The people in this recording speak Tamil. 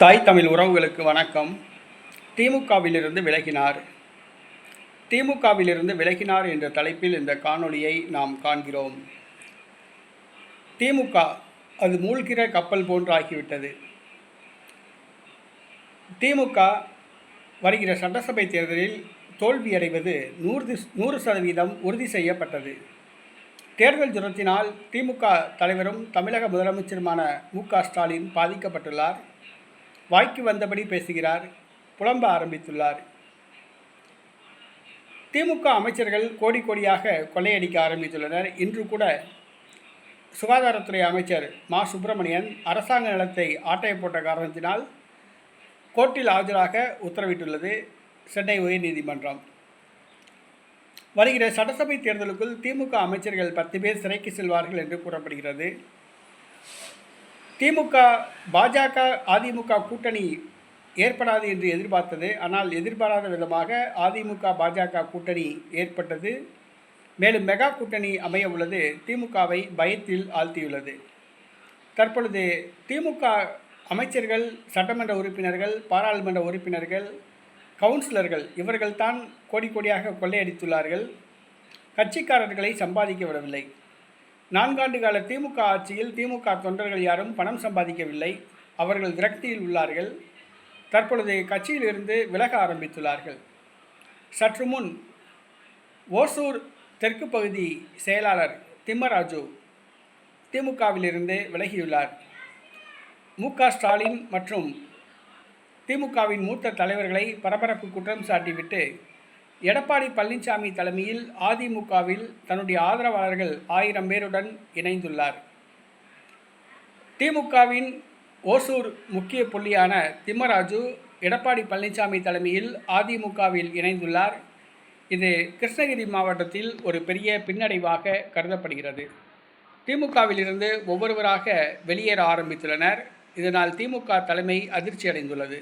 தாய் தமிழ் உறவுகளுக்கு வணக்கம். திமுகவிலிருந்து விலகினார். திமுகவிலிருந்து விலகினார் என்ற தலைப்பில் இந்த காணொளியை நாம் காண்கிறோம். திமுக அது மூழ்கிற கப்பல் போன்று ஆகிவிட்டது திமுக வருகிற சட்டசபை தேர்தலில் தோல்வியடைவது நூறு நூறு சதவீதம் உறுதி செய்யப்பட்டது. தேர்தல் ஜுரத்தினால் திமுக தலைவரும் தமிழக முதலமைச்சருமான மு க ஸ்டாலின் பாதிக்கப்பட்டுள்ளார். வாய்க்கு வந்தபடி பேசுகிறார் புலம்ப ஆரம்பித்துள்ளார். திமுக அமைச்சர்கள் கோடி கோடியாக கொள்ளையடிக்க ஆரம்பித்துள்ளனர். இன்று கூட சுகாதாரத்துறை அமைச்சர் மா. சுப்பிரமணியன் அரசாங்க நிலத்தை ஆட்டை போட்ட காரணத்தினால் கோர்ட்டில் ஆஜராக உத்தரவிட்டுள்ளது சென்னை உயர்நீதிமன்றம். வருகிற சட்டசபை தேர்தலுக்குள் திமுக அமைச்சர்கள் பத்து பேர் சிறைக்கு செல்வார்கள் என்று கூறப்படுகிறது. திமுக பாஜக அதிமுக கூட்டணி ஏற்படாது என்று எதிர்பார்த்தது. ஆனால் எதிர்பாராத விதமாக அதிமுக பாஜக கூட்டணி ஏற்பட்டது. மேலும் மெகா கூட்டணி அமைய உள்ளது. திமுகவை பயத்தில் ஆழ்த்தியுள்ளது. தற்பொழுது திமுக அமைச்சர்கள் சட்டமன்ற உறுப்பினர்கள் பாராளுமன்ற உறுப்பினர்கள் கவுன்சிலர்கள் இவர்கள்தான் கோடி கோடியாக கொள்ளையடித்துள்ளார்கள். கட்சிக்காரர்களை சம்பாதிக்க விடவில்லை. நான்காண்டு கால திமுக ஆட்சியில் திமுக தொண்டர்கள் யாரும் பணம் சம்பாதிக்கவில்லை. அவர்கள் விரக்தியில் உள்ளார்கள். தற்பொழுது கட்சியிலிருந்து விலக ஆரம்பித்துள்ளார்கள். சற்று முன் ஓசூர் தெற்கு பகுதி செயலாளர் திம்மராஜு திமுகவிலிருந்து விலகியுள்ளார். மு க ஸ்டாலின் மற்றும் திமுகவின் மூத்த தலைவர்களை பரபரப்பு குற்றம் சாட்டிவிட்டு எடப்பாடி பழனிசாமி தலைமையில் அதிமுகவில் தன்னுடைய ஆதரவாளர்கள் ஆயிரம் பேருடன் இணைந்துள்ளார். திமுகவின் ஓசூர் முக்கிய புள்ளியான திம்மராஜு எடப்பாடி பழனிசாமி தலைமையில் அதிமுகவில் இணைந்துள்ளார். இது கிருஷ்ணகிரி மாவட்டத்தில் ஒரு பெரிய பின்னடைவாக கருதப்படுகிறது. திமுகவிலிருந்து ஒவ்வொருவராக வெளியேற ஆரம்பித்துள்ளனர். இதனால் திமுக தலைமை அதிர்ச்சி அடைந்துள்ளது